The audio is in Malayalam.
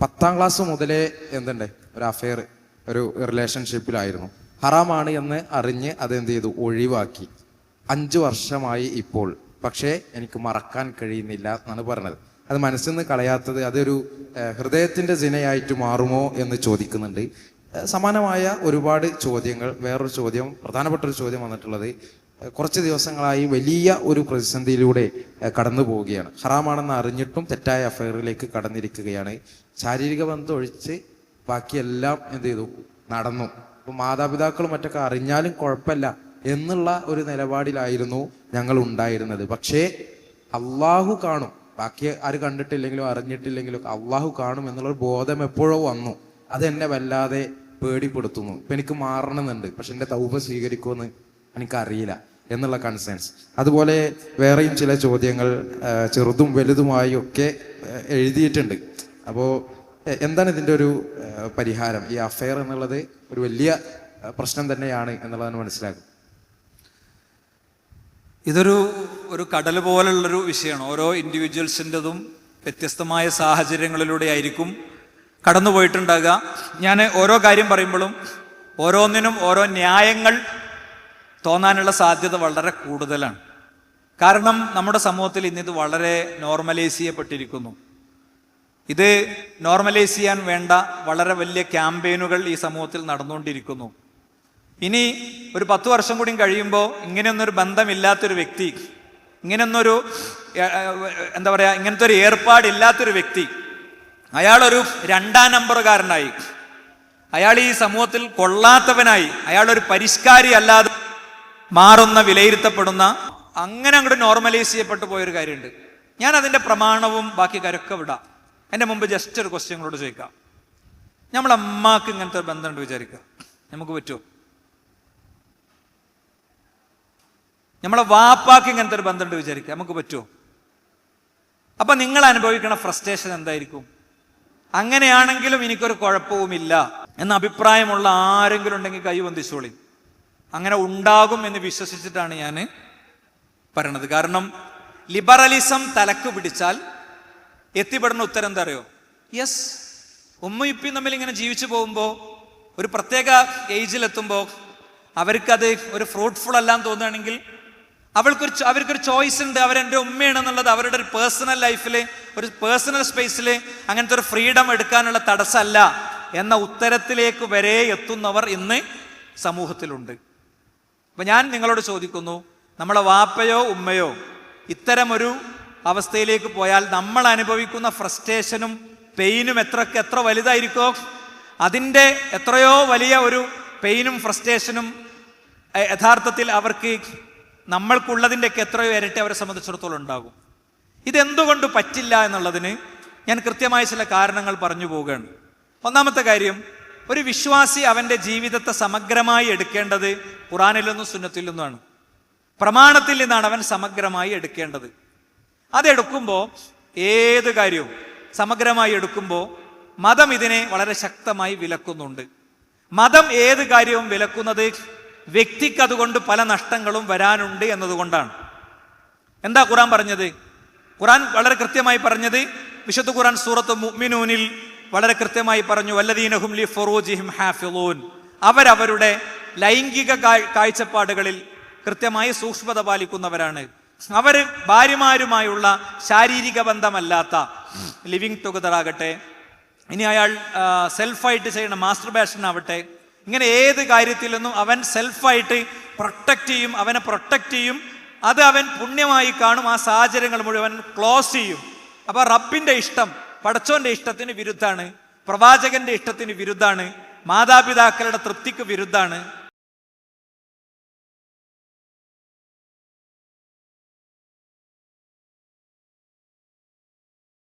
പത്താം ക്ലാസ് മുതലേ എന്തുണ്ട്? ഒരു അഫെയർ ഒരു റിലേഷൻഷിപ്പിലായിരുന്നു ഹറാമാണ് എന്ന് അറിഞ്ഞ് അത് എന്ത് ചെയ്തു ഒഴിവാക്കി. അഞ്ച് വർഷമായി ഇപ്പോൾ. പക്ഷേ എനിക്ക് മറക്കാൻ കഴിയുന്നില്ല എന്നാണ് പറഞ്ഞത്. അത് മനസ്സിൽ നിന്ന് കളയാത്തത് അതൊരു ഹൃദയത്തിന്റെ സിനയായിട്ട് മാറുമോ എന്ന് ചോദിക്കുന്നുണ്ട്. സമാനമായ ഒരുപാട് ചോദ്യങ്ങൾ വേറൊരു ചോദ്യം പ്രധാനപ്പെട്ട ഒരു ചോദ്യം വന്നിട്ടുള്ളത് കുറച്ച് ദിവസങ്ങളായി വലിയ ഒരു പ്രതിസന്ധിയിലൂടെ കടന്നു പോവുകയാണ്. ഹറാമാണെന്ന് അറിഞ്ഞിട്ടും തെറ്റായ അഫയറിലേക്ക് കടന്നിരിക്കുകയാണ്. ശാരീരിക ബന്ധം ഒഴിച്ച് ബാക്കിയെല്ലാം എന്ത് ചെയ്തു? നടന്നു. അപ്പോൾ മാതാപിതാക്കളും മറ്റൊക്കെ അറിഞ്ഞാലും കുഴപ്പമില്ല എന്നുള്ള ഒരു നിലപാടിലായിരുന്നു ഞങ്ങൾ ഉണ്ടായിരുന്നത്. പക്ഷേ അള്ളാഹു കാണും. ബാക്കി ആര് കണ്ടിട്ടില്ലെങ്കിലും അറിഞ്ഞിട്ടില്ലെങ്കിലും അള്ളാഹു കാണും എന്നുള്ളൊരു ബോധം എപ്പോഴോ വന്നു. അതെന്നെ വല്ലാതെ പേടിപ്പെടുത്തുന്നു. ഇപ്പം എനിക്ക് മാറണമെന്നുണ്ട്. പക്ഷെ എന്റെ തൗപ സ്വീകരിക്കുമെന്ന് എനിക്കറിയില്ല എന്നുള്ള കൺസേൺസ് അതുപോലെ വേറെയും ചില ചോദ്യങ്ങൾ ചെറുതും വലുതുമായി ഒക്കെ എഴുതിയിട്ടുണ്ട്. അപ്പോൾ എന്താണ് ഇതിന്റെ ഒരു പരിഹാരം? ഈ അഫെയർ എന്നുള്ളത് ഒരു വലിയ പ്രശ്നം തന്നെയാണ് എന്നുള്ളതാണ് മനസ്സിലാക്കും. ഇതൊരു ഒരു കടൽ പോലുള്ളൊരു വിഷയമാണ്. ഓരോ ഇൻഡിവിജ്വൽസിന്റെതും വ്യത്യസ്തമായ സാഹചര്യങ്ങളിലൂടെ ആയിരിക്കും കടന്നു പോയിട്ടുണ്ടാകുക ഞാൻ ഓരോ കാര്യം പറയുമ്പോഴും ഓരോന്നിനും ഓരോ ന്യായങ്ങൾ തോന്നാനുള്ള സാധ്യത വളരെ കൂടുതലാണ്. കാരണം നമ്മുടെ സമൂഹത്തിൽ ഇന്ന് ഇത് വളരെ നോർമലൈസ് ചെയ്യപ്പെട്ടിരിക്കുന്നു. ഇത് നോർമലൈസ് ചെയ്യാൻ വേണ്ട വളരെ വലിയ ക്യാമ്പയിനുകൾ ഈ സമൂഹത്തിൽ നടന്നുകൊണ്ടിരിക്കുന്നു. ഇനി ഒരു പത്ത് വർഷം കൂടി കഴിയുമ്പോൾ ഇങ്ങനെയൊന്നൊരു ബന്ധമില്ലാത്തൊരു വ്യക്തി ഇങ്ങനെയൊന്നൊരു എന്താ പറയുക ഇങ്ങനത്തെ ഒരു ഏർപ്പാടില്ലാത്തൊരു വ്യക്തി അയാളൊരു രണ്ടാം നമ്പറുകാരനായി. അയാൾ ഈ സമൂഹത്തിൽ കൊള്ളാത്തവനായി. അയാളൊരു പരിഷ്കാരി അല്ലാതെ മാറുന്ന വിലയിരുത്തപ്പെടുന്ന അങ്ങനെ അങ്ങോട്ട് നോർമലൈസ് ചെയ്യപ്പെട്ടു പോയൊരു കാര്യമുണ്ട്. ഞാൻ അതിന്റെ പ്രമാണവും ബാക്കി കാര്യമൊക്കെ വിടാം. എന്റെ മുമ്പ് ജസ്റ്റ് ഒരു ക്വസ്റ്റ്യങ്ങളോട് ചോദിക്കാം. നമ്മളെ ഇങ്ങനത്തെ ഒരു ബന്ധമുണ്ട് വിചാരിക്കുക. നമുക്ക് പറ്റുമോ? നമ്മളെ വാപ്പാക്ക് ഇങ്ങനത്തെ ഒരു ബന്ധമുണ്ട് വിചാരിക്കുക. നമുക്ക് പറ്റുമോ? അപ്പം നിങ്ങൾ അനുഭവിക്കുന്ന ഫ്രസ്ട്രേഷൻ എന്തായിരിക്കും? അങ്ങനെയാണെങ്കിലും എനിക്കൊരു കുഴപ്പവുമില്ല. എന്ന അഭിപ്രായമുള്ള ആരെങ്കിലും ഉണ്ടെങ്കിൽ കൈ വന്ദിച്ചോളി അങ്ങനെ ഉണ്ടാകും എന്ന് വിശ്വസിച്ചിട്ടാണ് ഞാൻ പറയണത്. കാരണം ലിബറലിസം തലക്ക് പിടിച്ചാൽ എത്തിപ്പെടുന്ന ഉത്തരം എന്താ അറിയോ? യെസ് ഉമ്മയും ഇപ്പിയും തമ്മിൽ ഇങ്ങനെ ജീവിച്ചു പോകുമ്പോൾ ഒരു പ്രത്യേക ഏജിലെത്തുമ്പോൾ അവർക്കത് ഒരു ഫ്രൂട്ട്ഫുൾ അല്ലാന്ന് തോന്നുകയാണെങ്കിൽ അവൾക്കൊരു അവർക്കൊരു ചോയ്സ് ഉണ്ട്. അവരെന്റെ ഉമ്മയാണെന്നുള്ളത് അവരുടെ ഒരു പേഴ്സണൽ ലൈഫിൽ ഒരു പേഴ്സണൽ സ്പേസിൽ അങ്ങനത്തെ ഒരു ഫ്രീഡം എടുക്കാനുള്ള തടസ്സമല്ല എന്ന ഉത്തരത്തിലേക്ക് വരെ എത്തുന്നവർ ഇന്ന് സമൂഹത്തിലുണ്ട്. അപ്പൊ ഞാൻ നിങ്ങളോട് ചോദിക്കുന്നു നമ്മളെ വാപ്പയോ ഉമ്മയോ ഇത്തരമൊരു അവസ്ഥയിലേക്ക് പോയാൽ നമ്മൾ അനുഭവിക്കുന്ന ഫ്രസ്ട്രേഷനും പെയിനും എത്രക്ക് എത്ര വലുതായിരിക്കോ? അതിന്റെ എത്രയോ വലിയ ഒരു പെയിനും ഫ്രസ്ട്രേഷനും യഥാർത്ഥത്തിൽ അവർക്ക് നമ്മൾക്കുള്ളതിന്റെയൊക്കെ എത്രയോ ഇരട്ടി അവരെ സംബന്ധിച്ചിടത്തോളം ഉണ്ടാകും. ഇതെന്തുകൊണ്ട് പറ്റില്ല എന്നുള്ളതിന് ഞാൻ കൃത്യമായ ചില കാരണങ്ങൾ പറഞ്ഞു പോവുകയാണ്. ഒന്നാമത്തെ കാര്യം ഒരു വിശ്വാസി അവന്റെ ജീവിതത്തെ സമഗ്രമായി എടുക്കേണ്ടത് ഖുറാനിൽ നിന്നും സുന്നത്തിൽ നിന്നുമാണ്. പ്രമാണത്തിൽ നിന്നാണ് അവൻ സമഗ്രമായി എടുക്കേണ്ടത്. അതെടുക്കുമ്പോൾ ഏത് കാര്യവും സമഗ്രമായി എടുക്കുമ്പോൾ മതം ഇതിനെ വളരെ ശക്തമായി വിലക്കുന്നുണ്ട്. മതം ഏത് കാര്യവും വിലക്കുന്നത് വ്യക്തിക്ക് അതുകൊണ്ട് പല നഷ്ടങ്ങളും വരാനുണ്ട് എന്നതുകൊണ്ടാണ്. എന്താ ഖുറാൻ പറഞ്ഞത്? ഖുറാൻ വളരെ കൃത്യമായി പറഞ്ഞത് വിശുദ്ധ ഖുറാൻ സൂറത്ത് മുഅ്മിനൂനിൽ വളരെ കൃത്യമായി പറഞ്ഞു വല്ലദീനഹും ലി ഫുറൂജിഹിം ഹാഫിളൂൻ. അവരവരുടെ ലൈംഗിക കാഴ്- കാഴ്ചപ്പാടുകളിൽ കൃത്യമായി സൂക്ഷ്മത പാലിക്കുന്നവരാണ്. അവർ ഭാര്യമാരുമായുള്ള ശാരീരിക ബന്ധമല്ലാത്ത ലിവിങ് ടുഗദർ ആകട്ടെ ഇനി അയാൾ സെൽഫായിട്ട് ചെയ്യുന്ന മാസ്റ്റർബേഷൻ ആവട്ടെ ഇങ്ങനെ ഏത് കാര്യത്തിൽ നിന്നും അവൻ സെൽഫായിട്ട് പ്രൊട്ടക്റ്റ് ചെയ്യും അവനെ പ്രൊട്ടക്റ്റ് ചെയ്യും അത് അവൻ പുണ്യമായി കാണും ആ സാഹചര്യങ്ങൾ മുഴുവൻ ക്ലോസ് ചെയ്യും. അപ്പൊ റബ്ബിന്റെ ഇഷ്ടം പടച്ചോന്റെ ഇഷ്ടത്തിന് വിരുദ്ധാണ് പ്രവാചകന്റെ ഇഷ്ടത്തിന് വിരുദ്ധാണ് മാതാപിതാക്കളുടെ തൃപ്തിക്ക് വിരുദ്ധാണ്